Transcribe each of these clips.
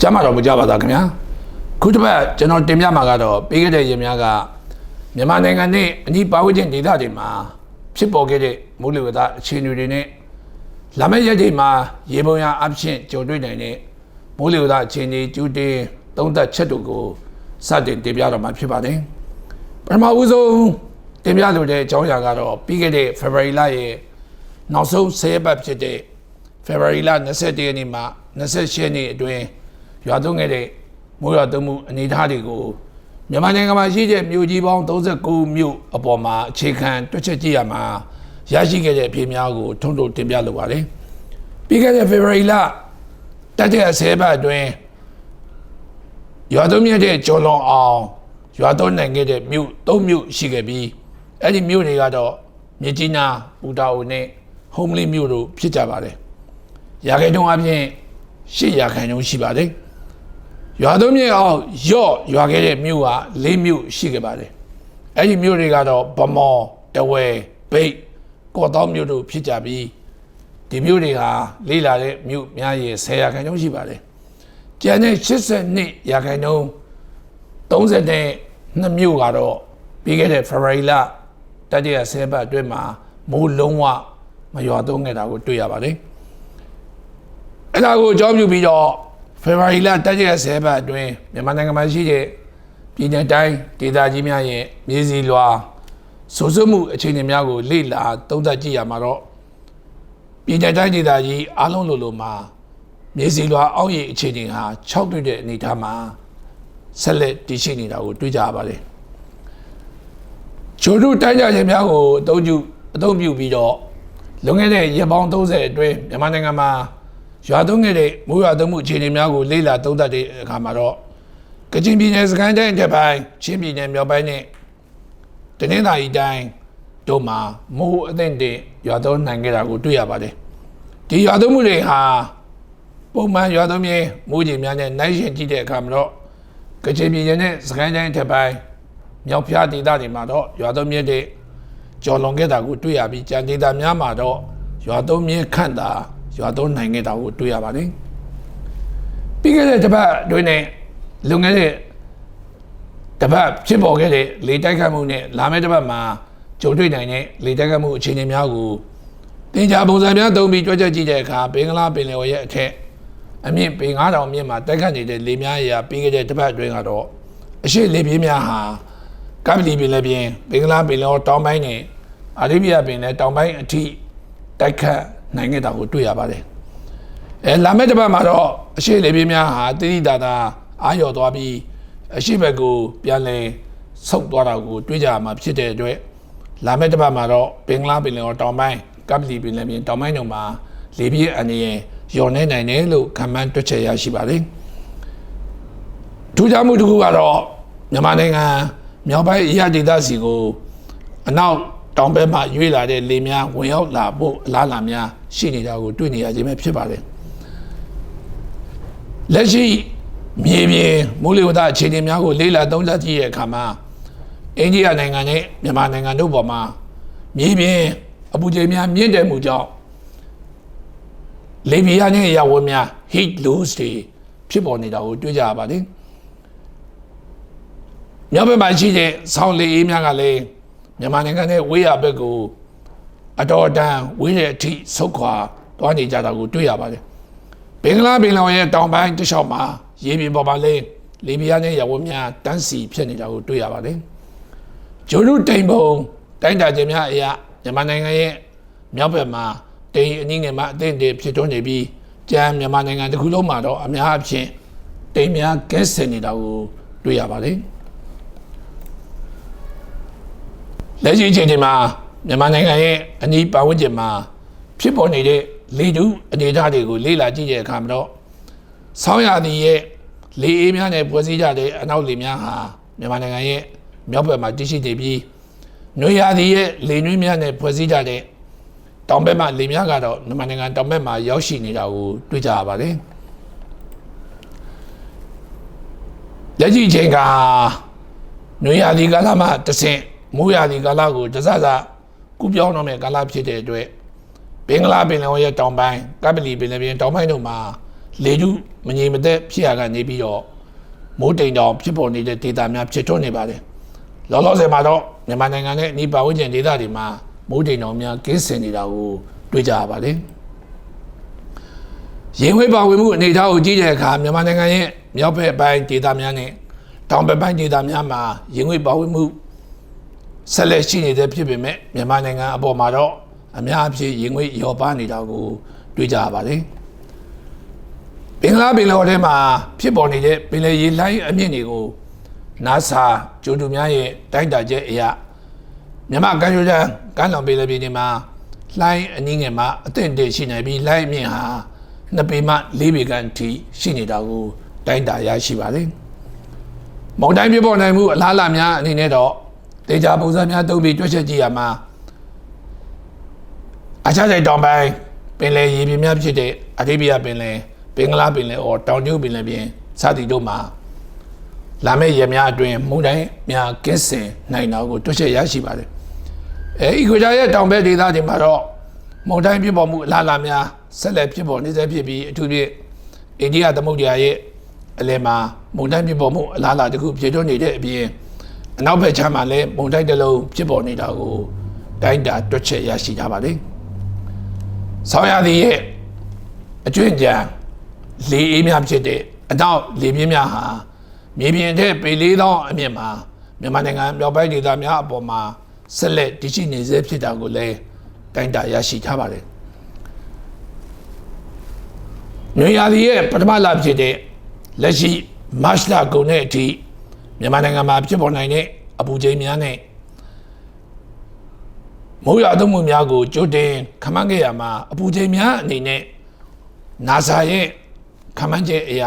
ကျမ်းမာတော်မကြပါသားခင်ဗျာခုတစ်ပတ်ကျွန်တော်တင်ပြမှာကတော့ပြီးခဲ့တဲ့ရင်များကမြန်မာနိုင်ငံနဲ့အနီးပါဝင်တဲ့ဒေသတွေမှာဖြစ်ပေါ်ခဲ့တဲ့မိုးလေဝသအခြေအနေတွေနဲ့လာမယ့်ရက်တွေမှာရေပုံရအဖြစ်ကြုံတွေ့နိုင်တဲ့မိုးလေဝသအခြေအနေကျူးတင်သုံးသက်ချက်တို့ကိုစတင်တင်ပြတော့မှာဖြစ်ပါတယ် ပထမဦးဆုံးတင်ပြလိုတဲ့အကြောင်းအရာကတော့ပြီးခဲ့တဲ့ February လရဲ့နောက်ဆုံး10ရက်ပတ်ဖြစ်တဲ့ February လ21ရက်နေ့မှ28ရက်နေ့အတွင်းရွာသွန်းခဲ့တဲ့မိုးရွာသွန်းမှုအနေအထားတွေကိုမြန်မာနိုင်ငံမှာရှိတဲ့မြို့ကြီးပေါင်း39မြို့အပေါ်မှာအခြေခံတွက်ချက်ကြည့်ရမှာရရှိခဲ့တဲ့အဖြစ်များကိုထုံထုံတင်ပြလိုပါတယ်။ပြီးခဲ့တဲ့ February လတက်တဲ့ဆဲဘတ်အတွင်းရွာသွန်းမြတဲ့ကျော်လွန်အောင် ရွာသွန်းနိုင်ခဲ့တဲ့မြို့၃မြို့ရှိခဲ့ပြီးအဲ့ဒီမြို့တွေကတော့မြစ်ကြီးနားပူတာအိုနဲ့ဟုံးမလီမြို့တို့ဖြစ်ကြပါတယ်။ရာခိုင်နှုန်းအပြင်၈ရာခိုင်နှုန်းရှိပါတယ်။ရွာသွန်းမြေအောင်ရော့ရွာခဲ့တဲ့မြို့က၄မြို့ရှိခဲ့ပါတယ်။အဲ့ဒီမြို့တွေကတော့ဗမော်တဝဲဘိတ်ကော့တောင်းမြို့တို့ဖြစ်ကြပြီးဒီမြို့တွေဟာလေးလာတဲ့မြို့များရဲ့10ရာခိုင်နှုန်းရှိပါတယ်။ကျန်တဲ့82ရာခိုင်နှုန်း30နဲ့ 2မြို့ကတော့ပြီးခဲ့တဲ့ February လတတိယဆယ်ပတ်အတွင်းမှာမိုးလုံးဝမရွာသွန်းခဲ့တာကိုတွေ့ရပါတယ်။အဲ့ဒါကိုအကြောင်းပြုပြီးတော့ February လတတိယဆယ်ပတ်အတွင်းမြန်မာနိုင်ငံမှာရှိတဲ့ပြည်내တိုင်းဒေသကြီးများရဲ့မြေစီလွာစိုးစွမှုအခြေအနေများကိုလေ့လာသုံးသပ်ကြည့်ရမှာတော့ပြည်내တိုင်းဒေသကြီးအားလုံးလိုလိုမှာမြေစီလွာအောက်ရည်အခြေအနေဟာ6တွေ့တဲ့အနေအထားမှာ ဆက်လက်တည်ရှိနေတာကိုတွေ့ကြရပါတယ်။ချိုတို့တိုင်းကြခြင်းများကိုအသုံးပြုအသုံးပြုပြီးတော့လွန်ခဲ့တဲ့ရက်ပေါင်း30အတွင်းမြန်မာနိုင်ငံမှာရွာသွန်းခဲ့တဲ့မိုးရွာသွန်းမှုအခြေအနေများကိုလေ့လာသုံးသပ်တဲ့အခါမှာတော့ကချင်ပြည်နယ်စကိုင်းတိုင်းအထက်ပိုင်းချင်းပြည်နယ်မြောက်ပိုင်းနဲ့တနင်္သာရီတိုင်းတို့မှာမိုးအသင့်တင်ရွာသွန်းနိုင်ခဲ့တာကိုတွေ့ရပါတယ်ဒီရွာသွန်းမှုတွေဟာပုံမှန်ရွာသွန်းမြေမိုးကြီးများနဲ့နိုင်ရှင်ကြည့်တဲ့အခါမှာတော့ ကချင်ပြည်နယ်နဲ့စကိုင်းတိုင်းအထက်ပိုင်းမြောက်ဖျားဒေသတွေမှာတော့ရွာသွန်းမြေတွေကျော်လွန်ခဲ့တာကိုတွေ့ရပြီးကြံဒေသများမှာတော့ရွာသွန်းမြေခန့်တာရွာသွန်းနိုင်ခဲ့တာကိုတွေ့ရပါတယ်ပြီးခဲ့တဲ့တစ်ပတ်တွင်နဲ့လွန်ခဲ့တဲ့တစ်ပတ်ဖြစ်ပေါ်ခဲ့တဲ့လေတိုက်ခတ်မှုနဲ့လာမယ့်တစ်ပတ်မှာကြုံတွေ့နိုင်တဲ့လေတိုက်ခတ်မှုအခြေအနေများကိုတင်ကြားပုံစံများသုံးပြီးကြွက်ကြက်ကြည့်တဲ့အခါဘင်္ဂလားပင်လယ်ဝရဲ့အထက် အမြင့်ပေ9000မြင့်မှာတိုက်ခတ်နေတဲ့လေများရာပြီးခဲ့တဲ့တစ်ပတ်အတွင်းကတော့အရှိလေပြင်းများဟာကပ္ပလီပင်လယ်ပြင်ဘင်္ဂလားပင်လယ်တောင်ပိုင်းနဲ့အာရေဗျပင်လယ်တောင်ပိုင်းအထိတိုက်ခတ်နိုင်ခဲ့တာကိုတွေ့ရပါတယ်။အဲလာမယ့်တစ်ပတ်မှာတော့အရှိလေပြင်းများဟာတိတိတသာအာရော်သွားပြီးအရှိဘက်ကိုပြန်လည်ဆုတ်သွားတာကိုတွေ့ကြရမှာဖြစ်တဲ့အတွက်လာမယ့်တစ်ပတ်မှာတော့ဘင်္ဂလားပင်လယ်တောင်ပိုင်းကပ္ပလီပင်လယ်ပြင်တောင်ပိုင်းတို့မှာလေပြင်းအနေနဲ့ ယော်နေနိုင်တယ်လို့ခံမှန်းတွက်ချက်ရရှိပါတယ်။ထူးခြားမှုတစ်ခုကတော့မြန်မာနိုင်ငံမြောက်ပိုင်းအရာဒေသစီကိုအနောက်တောင်ဘက်မှရွေးလာတဲ့လေများဝင်ရောက်လာဖို့အလားအလာများရှိနေတာကိုတွေ့နေရခြင်းပဲဖြစ်ပါတယ်လက်ရှိမြေပြင်မိုးလေဝသအခြေအနေများကိုလေ့လာသုံးသပ်ကြည့်တဲ့အခါမှာအိန္ဒိယနိုင်ငံနဲ့မြန်မာနိုင်ငံတို့ပေါ်မှာမြေပြင်အပူချိန်များမြင့်တက်မှုကြောင့် လေပြင်းနဲ့ရဝန်းများ heat loss တွေဖြစ်ပေါ်နေတာကိုတွေ့ကြရပါတယ်မြောက်ဘက်မှာရှိတဲ့ဆောင်းလေအေးများကလည်းမြန်မာနိုင်ငံနဲ့ဝေးရဘက်ကိုအတော်တန်ဝေးတဲ့အထိဆုတ်ခွာသွားနေကြတာကိုတွေ့ရပါတယ်။ဘင်္ဂလားပင်လယ်ရဲ့တောင်ပိုင်းတစ်လျှောက်မှာရေပြင်ပေါ်မှာလဲလီဘီယာနဲ့ရဝများတန်းစီဖြစ်နေတာကိုတွေ့ရပါတယ်။ဂျိုရုတိန်ပုံတိုင်းတာခြင်းများအရာမြန်မာနိုင်ငံရဲ့မြောက်ဘက်မှာ တိန်အနည်းငယ်မှာအသင့်တည်းဖြစ်ထွန်းနေပြီးကြမ်းမြန်မာနိုင်ငံတစ်ခုလုံးမှာတော့အများအပြားတိန်များကဲဆင်နေတာကိုတွေ့ရပါတယ်။လက်ရှိအချိန်ဒီမှာမြန်မာနိုင်ငံရဲ့အနီးပတ်ဝန်းကျင်မှာဖြစ်ပေါ်နေတဲ့လေတူအနေအထားတွေကိုလေ့လာကြည့်တဲ့အခါမှာတော့ဆောင်းရာသီရဲ့လေအေးများနဲ့ဖွဲ့စည်းကြတဲ့အနောက်လေများဟာမြန်မာနိုင်ငံရဲ့မြောက်ဘက်မှာတည်ရှိနေပြီးနွေရာသီရဲ့လေနွေးများနဲ့ဖွဲ့စည်းကြတဲ့ တောင်ဘက်မှာလေများကတော့မြန်မာနိုင်ငံတောင်ဘက်မှာရောက်ရှိနေတာကိုတွေ့ကြရပါတယ်လက်ရှိအချိန်ကနွေရာသီကာလမှာတဆင့်မိုးရာသီကာလကိုတစစကူပြောင်းတော့မဲ့ကာလဖြစ်တဲ့အတွက်ဘင်္ဂလားပင်လယ်ရဲ့တောင်ပိုင်းကပလီပင်လယ်ပြင်တောင်ပိုင်းတို့မှာလေထုမငြိမ်မသက်ဖြစ်ရကနေပြီးတော့မိုးတိမ်တောင်ဖြစ်ပေါ်နေတဲ့ဒေသများဖြစ်ထွန်းနေပါတယ်လောလောဆယ်မှာတော့မြန်မာနိုင်ငံနဲ့အနီးပတ်ဝန်းကျင်ဒေသတွေမှာ မိုးတိမ်တောင်များကင်းစင်နေတာကိုတွေ့ကြရပါတယ်ရင်ဝေးပါဝင်မှုအနေအထားကိုကြည့်တဲ့အခါမြန်မာနိုင်ငံရဲ့မြောက်ဘက်ပိုင်းဒေသများနဲ့တောင်ဘက်ပိုင်းဒေသများမှာရင်ဝေးပါဝင်မှုဆက်လက်ရှိနေတဲ့ဖြစ်ပေမဲ့မြန်မာနိုင်ငံအပေါ်မှာတော့အများအပြားရင်ဝေးရောပါနေတာကိုတွေ့ကြရပါတယ်ဘင်္ဂလားပင်လယ်ထဲမှာဖြစ်ပေါ်နေတဲ့ပင်လယ်ရေလှိုင်းအမြင့်တွေကို NASA ကျိုးတူများရဲ့တိုက်တာချက်အရာ မြန်မာကမ်းရိုးတန်းကမ်းလွန်ပင်လယ်ပြင်တွေမှာလှိုင်းအနည်းငယ်မှာအသင့်တင့်ရှိနေပြီးလှိုင်းအမြင့်ဟာနှစ်ပေမှလေးပေကန်ထိရှိနေတာကိုတိုက်တာရရှိပါတယ်။မုန်တိုင်းပြပေါ်နိုင်မှုအလားအလာများအနေနဲ့တော့ဒေတာပုံစံများသုံးပြီးတွက်ချက်ကြည့်ရမှာအခြားတဲ့တောင်ပိုင်းပင်လယ်ရေပြင်များဖြစ်တဲ့အရေဗီးယားပင်လယ်ဘင်္ဂလားပင်လယ်အော်တောင်ကျုပ်ပင်လယ်ပြင်စသည်တို့မှာလာမယ့်ရက်များအတွင်းမုန်တိုင်းများကင်းစင်နိုင်တာကိုတွက်ချက်ရရှိပါတယ်။ အဲအီကွေတာရဲ့တောင်ဘက်ဒေသတွေမှာတော့မုန်တိုင်းဖြစ်ပေါ်မှုအလားအလာများဆက်လက်ဖြစ်ပေါ်နေစေဖြစ်ပြီးအထူးဖြင့်အိန္ဒိယသမုဒ္ဒရာရဲ့အလယ်မှာမုန်တိုင်းဖြစ်ပေါ်မှုအလားအလာတစ်ခုဖြစ်ထွန်းနေတဲ့အပြင်အနောက်ဘက်ခြမ်းမှာလည်းမုန်တိုင်းတစ်လုံးဖြစ်ပေါ်နေတာကိုတိုင်းတာတွက်ချက်ရရှိကြပါလိမ့်။ဆောင်းရာသီရဲ့အကျွင့်ကြံလေအေးများဖြစ်တဲ့အနောက်လေပြင်းများဟာမြေပြင်ထက်ပေလေးသောအမြင့်မှာမြန်မာနိုင်ငံမြောက်ပိုင်းဒေသများအပေါ်မှာ ဆက်လက်တည်ရှိနေစေဖြစ်တာကိုလည်းတိုင်းတာရရှိထားပါတယ်။နွေရာသီရဲ့ပထမလဖြစ်တဲ့လက်ရှိမတ်လကုန်တဲ့အထိမြန်မာနိုင်ငံမှာဖြစ်ပေါ်နိုင်တဲ့အပူချိန်များနဲ့မိုးရွာသွန်းမှုများကိုကြိုတင်ခန့်မှန်းခဲ့ရမှာအပူချိန်များအနေနဲ့ NASA ရဲ့ခန့်မှန်းချက်အရ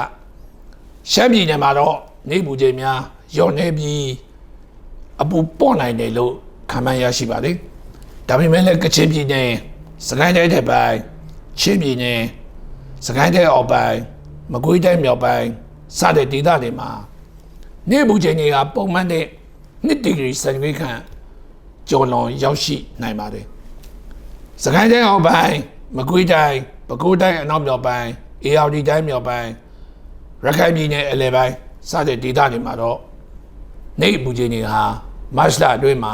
ရှမ်းပြည်နယ်မှာတော့နေပူချိန်များလျော့နေပြီးအပူပေါ့နိုင်တယ်လို့ ခန့်မှန်းရရှိပါတယ်။ဒါပေမဲ့လည်းကချင်ပြည်နယ်စကိုင်းတိုင်းတဲ့ပိုင်းချင်းပြည်နယ်စကိုင်းတိုင်းအောက်ပိုင်းမကွေးတိုင်းမြောက်ပိုင်းစတဲ့ဒေသတွေမှာနေပူချိန်တွေကပုံမှန်တဲ့1ဒီဂရီစင်တီဂရိတ်ခန့်ကျော်လွန်ရောက်ရှိနိုင်ပါတယ်။စကိုင်းတိုင်းအောက်ပိုင်းမကွေးတိုင်းပဲခူးတိုင်းအနောက်မြောက်ပိုင်းအေရဝတီတိုင်းမြောက်ပိုင်းရခိုင်ပြည်နယ်အလယ်ပိုင်းစတဲ့ဒေသတွေမှာတော့နေပူချိန်တွေဟာမတ်လအတွင်းမှာ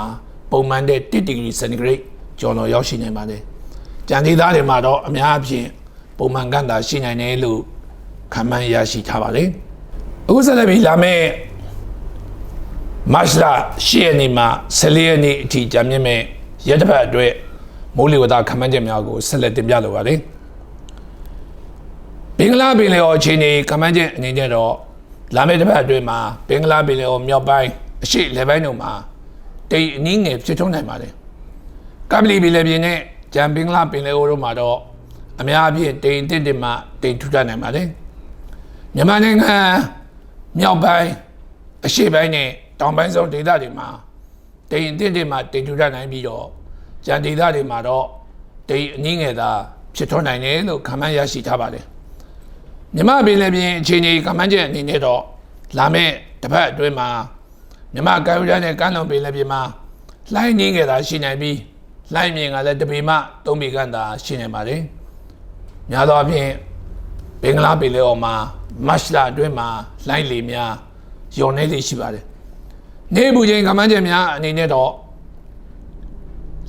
ပုံမှန်တဲ့1ဒီဂရီစင်တီဂရိတ်ကျော်လွန်ရောက်ရှိနိုင်ပါတယ်။ကြံဒေသတွေမှာတော့အများအပြားပုံမှန်ကန့်တာရှိနိုင်တယ်လို့ခန့်မှန်းရရှိထားပါတယ်။အခုဆက်လက်ပြီးလာမယ့်မတ်လ10ရက်နေ့မှ14ရက်နေ့အထိကြာမြင့်မဲ့ရက်တစ်ပတ်အတွက်မိုးလေဝသခန့်မှန်းချက်များကိုဆက်လက်တင်ပြလိုပါတယ်။ဘင်္ဂလားပင်လယ်အော်အခြေအနေခန့်မှန်းချက်အနေနဲ့တော့လာမယ့်တစ်ပတ်အတွင်းမှာဘင်္ဂလားပင်လယ်အော်မြောက်ပိုင်းအရှေ့လေပိုင်းတို့မှာ တိမ်အနည်းငယ်ဖြစ်ထွန်းနိုင်ပါတယ်။ကပလီပင်လယ်ပြင်နဲ့ဂျမ်ဘင်္ဂလားပင်လယ်အော်တို့မှာတော့အများအပြည့်တိမ်တစ်တစ်မှတိမ်ထူထပ်နိုင်ပါတယ်။မြန်မာနိုင်ငံမြောက်ပိုင်းအရှေ့ပိုင်းနဲ့တောင်ပိုင်းဆုံးဒေသတွေမှာတိမ်တစ်တစ်မှတိမ်ထူထပ်နိုင်ပြီးတော့ဂျမ်ဒေသတွေမှာတော့တိမ်အနည်းငယ်သာဖြစ်ထွန်းနိုင်တယ်လို့ခန့်မှန်းရရှိထားပါတယ်။မြမပင်လည်းပြင်အခြေအနေကမ္ဘာကျက်အနေနဲ့တော့လာမယ့်တစ်ပတ်အတွင်းမှာ မြမကာယူရနဲ့ကမ်းလွန်ပင်လည်းပြင်မှာလှိုင်းနေကြတာရှိနိုင်ပြီးလှိုင်းမြင်ကလည်းတပေမှသုံးပေကန်သာရှိနေပါတယ်။များသောအားဖြင့်ဘင်္ဂလားပင်လယ်အော်မှာမတ်လအတွင်းမှာလှိုင်းလေများယုံနေလေရှိပါတယ်။နေပူချိန်ကမ္ဘာကျက်များအနေနဲ့တော့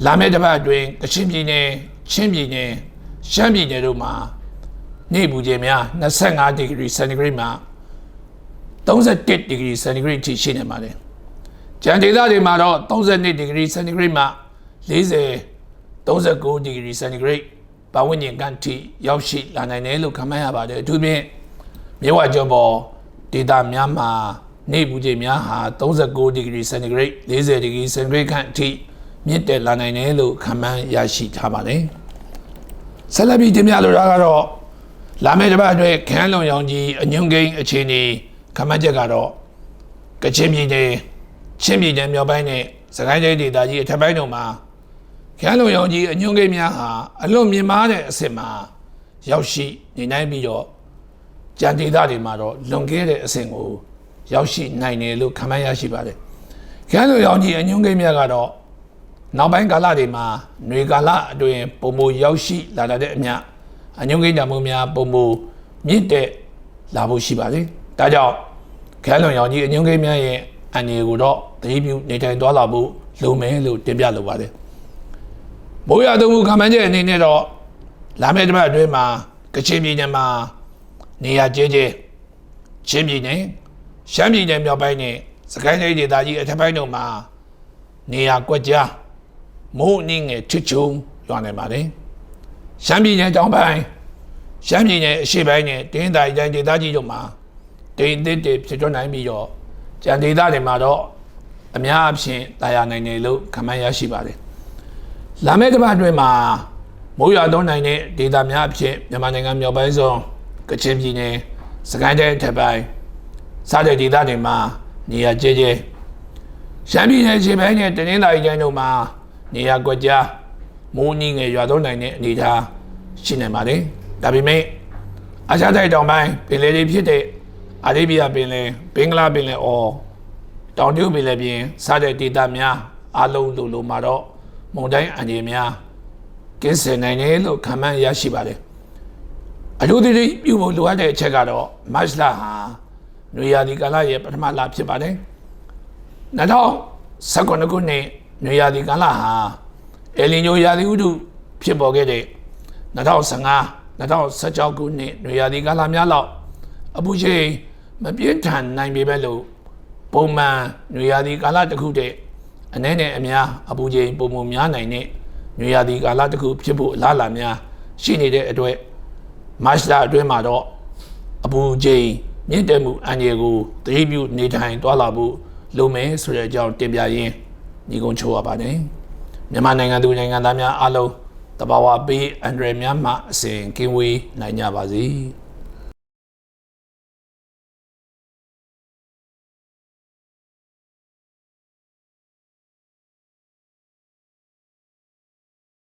လာမယ့်တစ်ပတ်အတွင်းကချင်ပြည်နယ်ချင်းပြည်နယ်ရှမ်းပြည်နယ်တို့မှာနေ့ပူချိန်များ25ဒီဂရီစင်တီဂရိတ်မှ31ဒီဂရီစင်တီဂရိတ်ထိရှိနေပါတယ်။ ကြံဒေသတွေမှာတော့32ဒီဂရီစင်တီဂရိတ်မှ40 39ဒီဂရီစင်တီဂရိတ်ပတ်ဝန်းကျင်ကန်ထိရောက်ရှိလာနိုင်တယ်လို့ခန့်မှန်းရပါတယ်။အထူးဖြင့်မြဝကျော်ပေါ်ဒေသများမှာနေ့ပူချိန်များဟာ39ဒီဂရီစင်တီဂရိတ်40ဒီဂရီစင်တီဂရိတ်ခန့်အထိမြင့်တက်လာနိုင်တယ်လို့ခန့်မှန်းရရှိထားပါတယ်။ဆက်လက်ပြီးတင်ပြလိုတာကတော့လာမယ့်တစ်ပတ်အတွက်ခန်းလုံရောင်ကြီးအညွန့်ကိန်းအခြေအနေခမတ်ချက်ကတော့ကချင်ပြည်နယ် ချင်းပြည်နယ်မြောက်ပိုင်းနဲ့စကိုင်းတိုင်းဒေသကြီးအထက်ပိုင်းတို့မှာခန်းလုံရောင်ကြီးအညွန့်ကိန်းများဟာအလွန်မြင့်မားတဲ့အဆင့်မှာရောက်ရှိနေနိုင်ပြီးတော့ကြံဒေသတွေမှာတော့လွန်ကဲတဲ့အဆင့်ကိုရောက်ရှိနိုင်တယ်လို့ခန့်မှန်းရရှိပါတယ်ရန်သူရောင်ကြီးအညွန့်ကိန်းမြတ်ကတော့နောက်ပိုင်းကာလတွေမှာຫນွေကာလအတွင်းပုံမူရောက်ရှိလာတဲ့အမြအညွန့်ကိန်းတမှုများပုံမူမြင့်တဲ့လာဖို့ရှိပါလေဒါကြောင့်ခရလွန်ရောင်ကြီးအညွန့်ကိန်းမြတ်ရဲ့ အန်ဒီကိုတော့သတိပြုနေထိုင်သွားလာဖို့လုံမယ်လို့တင်ပြလိုပါတယ်မိုးရသုံးခုခံမှန်းချက်အနေနဲ့တော့လာမယ့်တစ်ပတ်အတွင်းမှာကချင်ပြည်နယ်မှာနေရာကျဲကျဲချင်းပြည်နယ်ရှမ်းပြည်နယ်မြောက်ပိုင်းနဲ့စကိုင်းတိုင်းဒေသကြီးအထက်ပိုင်းတို့မှာနေရာကွက်ကြားမိုးအနည်းငယ်ချွတ်ချုံရွာနေပါတယ်ရှမ်းပြည်နယ်တောင်ပိုင်းရှမ်းပြည်နယ်အရှေ့ပိုင်းနဲ့တင်းတိုင်းတိုင်းဒေသကြီးတို့မှာတိမ်တစ်တွေဖြစ်ထွန်းနိုင်ပြီးတော့ ကြံဒေသတွေမှာတော့အများအပြားတာယာနိုင်တယ်လို့ခန့်မှန်းရရှိပါတယ်လာမယ့်တစ်ပတ်အတွင်းမှာမိုးရွာသွန်းနိုင်တဲ့ဒေသများအဖြစ်မြန်မာနိုင်ငံမြောက်ပိုင်းဆုံးကချင်ပြည်နယ်စကိုင်းတိုင်းထက်ပိုင်းစတဲ့ဒေသတွေမှာနေရာကျဲကျဲရှမ်းပြည်နယ်ခြေပိုင်းနဲ့တနင်္သာရီတိုင်းတို့မှာနေရာကွက်ကြားမိုးနည်းငယ်ရွာသွန်းနိုင်တဲ့အနေအထားရှိနေပါတယ်ဒါပေမဲ့အာရှတိုက်တောင်ပိုင်းပင်လယ်တွေဖြစ်တဲ့ အာရေဗျပင်လယ်ဘင်္ဂလားပင်လယ်အော်တောင်တရုတ်ပင်လယ်ပြင်စတဲ့ဒေသများအလုံးလိုလိုမှာတော့မုန်တိုင်းအန်ဒီများကင်းစင်နိုင်တယ်လို့ခန့်မှန်းရရှိပါတယ်အထူးသဖြင့်ပြုဖို့လိုအပ်တဲ့အချက်ကတော့မတ်လဟာနွေရာသီကာလရဲ့ပထမလဖြစ်ပါတယ်2019ခုနှစ်နွေရာသီကာလဟာအယ်လီညိုရာသီဥတုဖြစ်ပေါ်ခဲ့တဲ့2015 2016ခုနှစ်နွေရာသီကာလများလောက်အပူချိန် မပြင်းထန်နိုင်ပေမဲ့လို့ပုံမှန်နွေရာသီကာလတစ်ခုတည်းအနည်းနဲ့အများအပူချိန်ပုံမှန်များနိုင်တဲ့နွေရာသီကာလတစ်ခုဖြစ်ဖို့အလားအလာများရှိနေတဲ့အတွက်မတ်လအတွင်းမှာတော့အပူချိန်မြင့်တက်မှုအန္တရာယ်ကိုသတိပြုနေထိုင်သွားလာဖို့လိုမယ်ဆိုတဲ့အကြောင်းတင်ပြရင်းညီကုန်းချိုးရပါတယ်မြန်မာနိုင်ငံသူနိုင်ငံသားများအားလုံးတဘာဝပေးအန်ဒရယ်များမှအစဉ်ကင်းဝေးနိုင်ကြပါစေ။